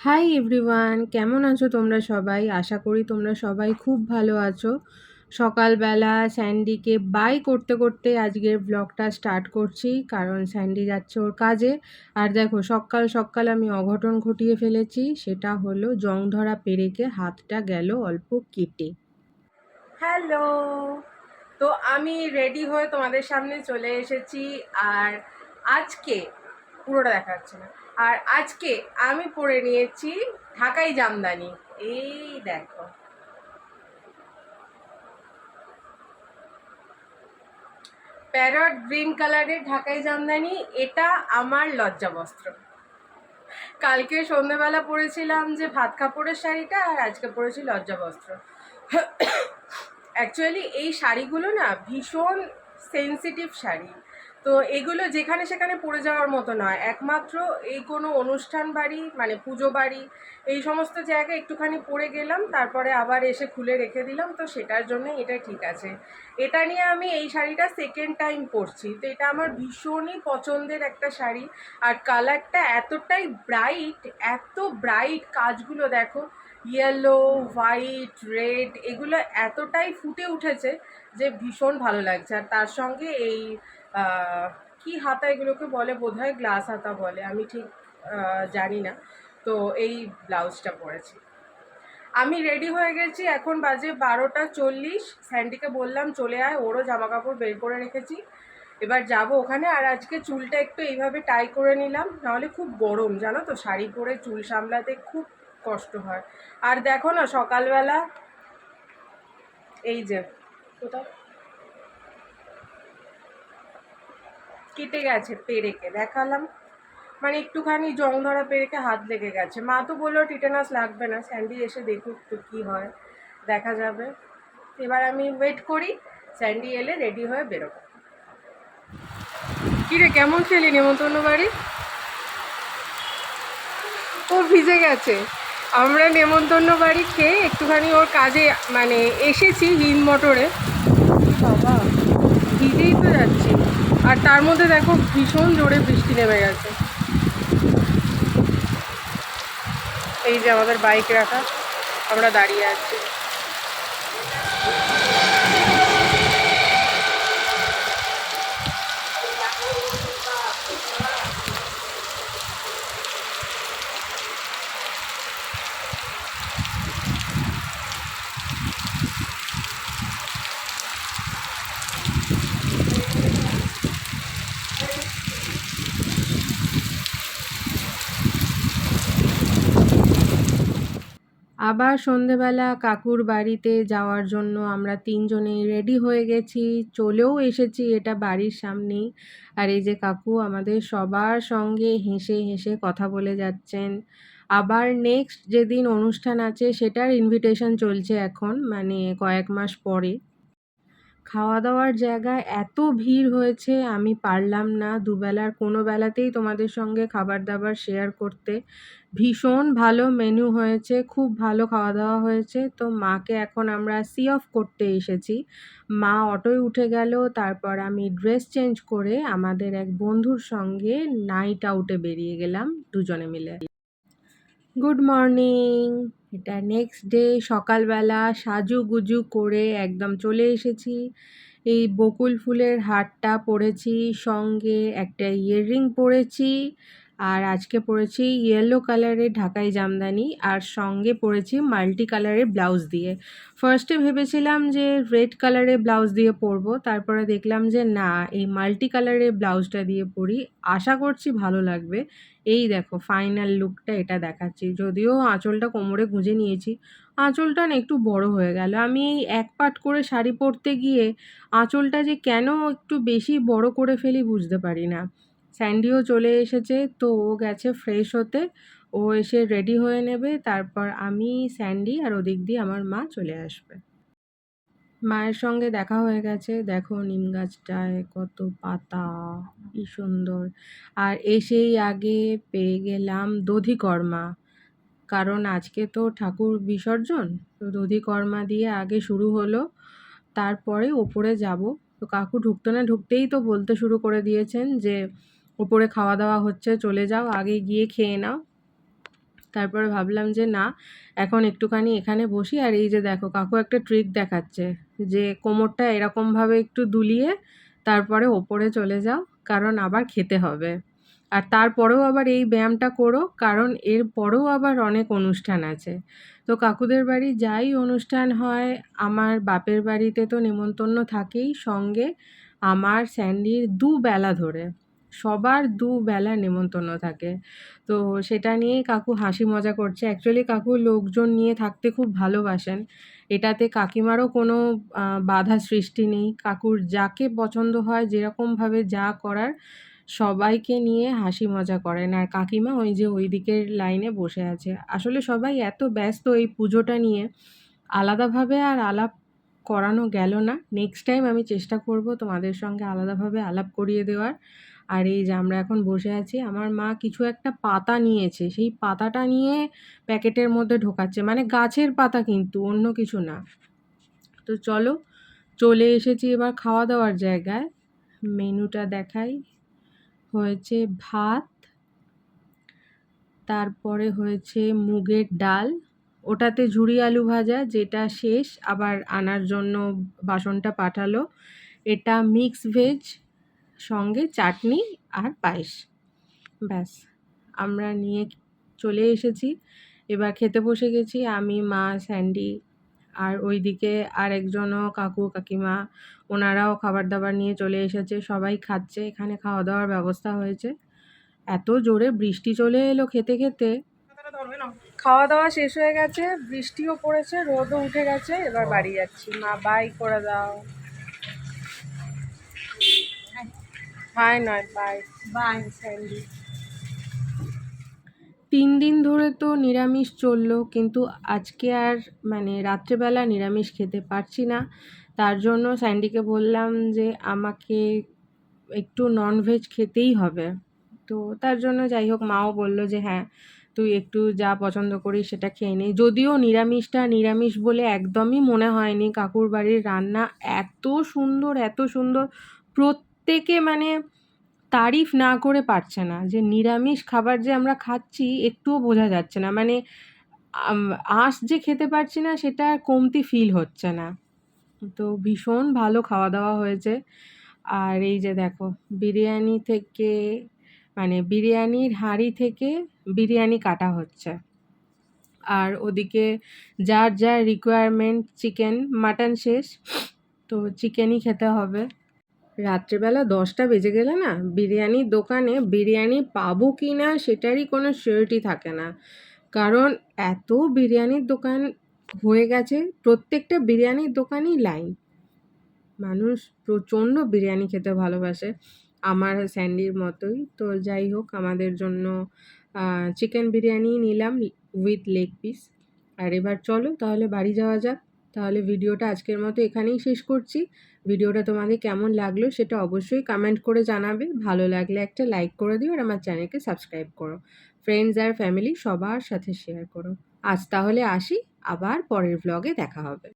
Hi everyone কেমন আছো তোমরা সবাই? আশা করি তোমরা সবাই খুব ভালো আছো। সকালবেলা স্যান্ডিকে বাই করতে করতে আজকের ব্লগটা স্টার্ট করছি, কারণ স্যান্ডি যাচ্ছে ওর কাজে। আর দেখো, সকাল সকাল আমি অঘটন ঘটিয়ে ফেলেছি, সেটা হলো জং ধরা পেরেকে হাতটা গেল অল্প কেটে। হ্যালো তো আমি রেডি হয়ে তোমাদের সামনে চলে এসেছি, আর আজকে পুরোটা দেখা যাচ্ছে না। আর আজকে আমি পরে নিয়েছি ঢাকাই জামদানি। এই দেখো। প্যারট গ্রিন কালারের ঢাকাই জামদানি, এটা আমার লজ্জা বস্ত্র। কালকে সন্ধ্যেবেলা পরেছিলাম যে ভাত কাপড়ের শাড়িটা, আর আজকে পরেছি লজ্জা বস্ত্র। অ্যাকচুয়ালি এই শাড়িগুলো না ভীষণ সেন্সিটিভ শাড়ি। তো এগুলো যেখানে সেখানে পড়ে যাওয়ার মতো নয়। একমাত্র এই কোনো অনুষ্ঠান বাড়ি মানে পুজো বাড়ি, এই সমস্ত জায়গায় একটুখানি পরে গেলাম, তারপরে আবার এসে খুলে রেখে দিলাম, তো সেটার জন্য এটা ঠিক আছে। এটা নিয়ে আমি এই শাড়িটা সেকেন্ড টাইম পরছি। তো এটা আমার ভীষণই পছন্দের একটা শাড়ি। আর কালারটা এতটাই ব্রাইট এত ব্রাইট কাজগুলো দেখো ইয়েলো হোয়াইট রেড এগুলো এতটাই ফুটে উঠেছে যে ভীষণ ভালো লাগছে। আর তার সঙ্গে এই কি হাতা এগুলোকে বলে? বোধহয় গ্লাস হাতা বলে, আমি ঠিক জানি না। তো এই ব্লাউজটা পরেছি। আমি রেডি হয়ে গেছি, এখন বাজে বারোটা চল্লিশ। স্যান্ডিকে বললাম, চলে আয়, ওরও জামা কাপড় বের করে রেখেছি। এবার যাব ওখানে। আর আজকে চুলটা একটু এইভাবে টাই করে নিলাম, নাহলে খুব গরম, জানো তো? শাড়ি পরে চুল সামলাতে খুব কষ্ট হয়। আর দেখো না, সকালবেলা এই যে কোথায় কেটে গেছে পেরেকে, দেখালাম। মানে একটুখানি জং ধরা পেরেকে হাত লেগে গেছে। মা তো বলল, টিটেনাস লাগবে না, স্যান্ডি এসে দেখুক তো কী হয়, দেখা যাবে। এবার আমি ওয়েট করি, স্যান্ডি এলে রেডি হয়ে বেরোবো। কিরে, কেমন খেলি নেমন্তন্ন বাড়ি? ও ভিজে গেছে। আমরা নেমন্তন্ন বাড়ি খেয়ে একটুখানি ওর কাজে মানে এসেছি হিন মোটরে বাবা ভিজেই তো যাচ্ছি আর তার মধ্যে দেখো ভীষণ জোরে বৃষ্টি নেমে গেছে। এই যে আমাদের বাইক রাখা, আমরা দাঁড়িয়ে আছি। আবার সন্ধেবেলা কাকুর বাড়িতে যাওয়ার জন্য আমরা তিনজনেই রেডি হয়ে গেছি। চলেও এসেছি, এটা বাড়ির সামনেই। আর এই যে কাকু আমাদের সবার সঙ্গে হেসে হেসে কথা বলে যাচ্ছেন। আবার নেক্সট যেদিন অনুষ্ঠান আছে, সেটার ইনভিটেশন চলছে এখন মানে কয়েক মাস পরে। খাওয়া দাওয়ার জায়গায় এত ভিড় হয়েছে, আমি পারলাম না। দুবেলার কোনো বেলাতেই তোমাদের সঙ্গে খাবার দাবার শেয়ার করতে। ভীষণ ভালো মেনু হয়েছে, খুব ভালো খাওয়া দাওয়া হয়েছে। তো মাকে এখন আমরা সি অফ করতে এসেছি। মা অটোয় উঠে গেল, তারপর আমি ড্রেস চেঞ্জ করে আমাদের এক বন্ধুর সঙ্গে নাইট আউটে বেরিয়ে গেলাম, দুজনে মিলে। গুড মর্নিং এটা নেক্সট ডে সকালবেলা সাজুগুজু করে একদম চলে এসেছি। এই বকুল ফুলের হারটা পরেছি, সঙ্গে একটা ইয়াররিং পরেছি। আর আজকে পরেছি ইয়েলো কালারের ঢাকাই জামদানি আর সঙ্গে পরেছি মাল্টি কালারের ব্লাউজ দিয়ে। ফার্স্টে ভেবেছিলাম যে রেড কালারের ব্লাউজ দিয়ে পরবো, তারপরে দেখলাম যে না, এই মাল্টি কালারের ব্লাউজটা দিয়ে পরি। আশা করছি ভালো লাগবে। এই দেখো ফাইনাল লুকটা এটা দেখাচ্ছি। যদিও আঁচলটা কোমরে গুঁজে নিয়েছি, আঁচলটা না একটু বড় হয়ে গেল। আমি এই এক পাট করে শাড়ি পরতে গিয়ে আঁচলটা যে কেন একটু বেশি বড় করে ফেলি বুঝতে পারি না। স্যান্ডিও চলে এসেছে, তো ও গেছে ফ্রেশ হতে। ও এসে রেডি হয়ে নেবে, তারপর আমি, স্যান্ডি আর ওদিক দিয়ে আমার মা চলে আসবে। মায়ের সঙ্গে দেখা হয়ে গেছে, দেখো নিম গাছটায় কত পাতা, কি সুন্দর। আর এসেই আগে পেয়ে গেলাম দধিকর্মা। কারণ আজকে তো ঠাকুর বিসর্জন, তো দধিকর্মা দিয়ে আগে শুরু হলো, তারপরে ওপরে যাব। তো কাকু ঢুকতে না, ঢুকতেই তো বলতে শুরু করে দিয়েছেন যে ওপরে খাওয়া দাওয়া হচ্ছে, চলে যাও, আগে গিয়ে খেয়ে নাও। তারপরে ভাবলাম যে না, এখন একটুখানি এখানে বসি, আর এই যে দেখো, কাকু একটা ট্রিক দেখাচ্ছে যে কোমরটা এরকমভাবে একটু দুলিয়ে তারপরে ওপরে চলে যাও, কারণ আবার খেতে হবে। আর তারপরেও আবার এই ব্যায়ামটা করো, কারণ এর পরেও আবার অনেক অনুষ্ঠান আছে। তো কাকুদের বাড়ি যাই অনুষ্ঠান হয়, আমার বাপের বাড়িতে তো নেমন্তন্ন থাকেই সঙ্গে, আমার স্যান্ডির দুবেলা ধরে। সবার দুবেলা নেমন্তন্ন থাকে। তো সেটা নিয়েই কাকু হাসি মজা করছে। অ্যাকচুয়ালি কাকু লোকজন নিয়ে থাকতে খুব ভালোবাসেন। এটাতে কাকিমারও কোনো বাধা সৃষ্টি নেই। কাকুর যাকে পছন্দ হয়, যেরকমভাবে যা করার, সবাইকে নিয়ে হাসি মজা করেন। আর কাকিমা ওই যে ওই দিকের লাইনে বসে আছে। আসলে সবাই এত ব্যস্ত এই পুজোটা নিয়ে। আলাদাভাবে আর আলাপ করানো গেল না। নেক্সট টাইম আমি চেষ্টা করব তোমাদের সঙ্গে আলাদাভাবে আলাপ করিয়ে দেওয়ার। আর এই যে আমরা এখন বসে আছি, আমার মা কিছু একটা পাতা নিয়েছে। সেই পাতাটা নিয়ে প্যাকেটের মধ্যে ঢোকাচ্ছে। মানে গাছের পাতা কিন্তু, অন্য কিছু না। তো চলো, চলে এসেছি এবার খাওয়া দাওয়ার জায়গায়। মেনুটা দেখাই। হয়েছে ভাত, তারপরে হয়েছে মুগের ডাল। ওটাতে ঝুড়ি আলু ভাজা, যেটা শেষ, আবার আনার জন্য বাসনটা পাঠালো। এটা মিক্স ভেজ সঙ্গে চাটনি আর পায়েস। ব্যাস, আমরা নিয়ে চলে এসেছি। এবার খেতে বসে গেছি আমি, মা, স্যান্ডি আর ওইদিকে আর একজনও কাকু, কাকিমা। ওনারাও খাবার দাবার নিয়ে চলে এসেছে। সবাই খাচ্ছে, এখানে খাওয়া দাওয়ার ব্যবস্থা হয়েছে। এত জোরে বৃষ্টি চলে এলো খেতে খেতে। খাওয়া দাওয়া শেষ হয়ে গেছে বৃষ্টিও পড়েছে রোদও উঠে গেছে এবার বাড়ি যাচ্ছি। মা বাই করে দাও। হাই নয় বাই বাই স্যান্ডি তিন দিন ধরে তো নিরামিষ চলল কিন্তু আজকে আর মানে রাত্রেবেলা নিরামিষ খেতে পারছি না। তার জন্য স্যান্ডিকে বললাম যে আমাকে একটু ননভেজ খেতেই হবে। তো তার জন্য যাই হোক মাও বলল যে হ্যাঁ তুই একটু যা পছন্দ করিস সেটা খেয়ে নে। যদিও নিরামিষটা নিরামিষ বলে একদমই মনে হয়নি। কাকুর বাড়ির রান্না এত সুন্দর এত সুন্দর। প্রত্যেকে মানে তারিফ না করে পারছে না যে নিরামিষ খাবার যে আমরা খাচ্ছি একটুও বোঝা যাচ্ছে না। মানে আঁশ যে খেতে পারছি না সেটা কমতি ফিল হচ্ছে না। তো ভীষণ ভালো খাওয়া দাওয়া হয়েছে। আর এই যে দেখো, বিরিয়ানি থেকে মানে বিরিয়ানির হাঁড়ি থেকে বিরিয়ানি কাটা হচ্ছে। আর ওদিকে যার যার রিকোয়ারমেন্ট চিকেন মাটন শেষ, তো চিকেনই খেতে হবে। রাত্রিবেলা দশটা বেজে গেলে না বিরিয়ানির দোকানে বিরিয়ানি পাবো কি না সেটারই কোনো শিওরিটি থাকে না। কারণ এত বিরিয়ানির দোকান হয়ে গেছে, প্রত্যেকটা বিরিয়ানির দোকানই লাইন মানুষ প্রচণ্ড বিরিয়ানি খেতে ভালোবাসে, আমার স্যান্ডির মতোই। তো যাই হোক, আমাদের জন্য চিকেন বিরিয়ানি নিলাম উইথ লেগ পিস আর এবার চলো তাহলে বাড়ি যাওয়া যাক। তাহলে ভিডিওটা আজকের মতো এখানেই শেষ করছি। ভিডিওটা তোমাদের কেমন লাগল সেটা অবশ্যই কমেন্ট করে জানাবে। ভালো লাগলে একটা লাইক করে দিও আর আমার চ্যানেলকে সাবস্ক্রাইব করো। ফ্রেন্ডস আর ফ্যামিলি সবার সাথে শেয়ার করো। আজ তাহলে আসি, আবার পরের ব্লগে দেখা হবে।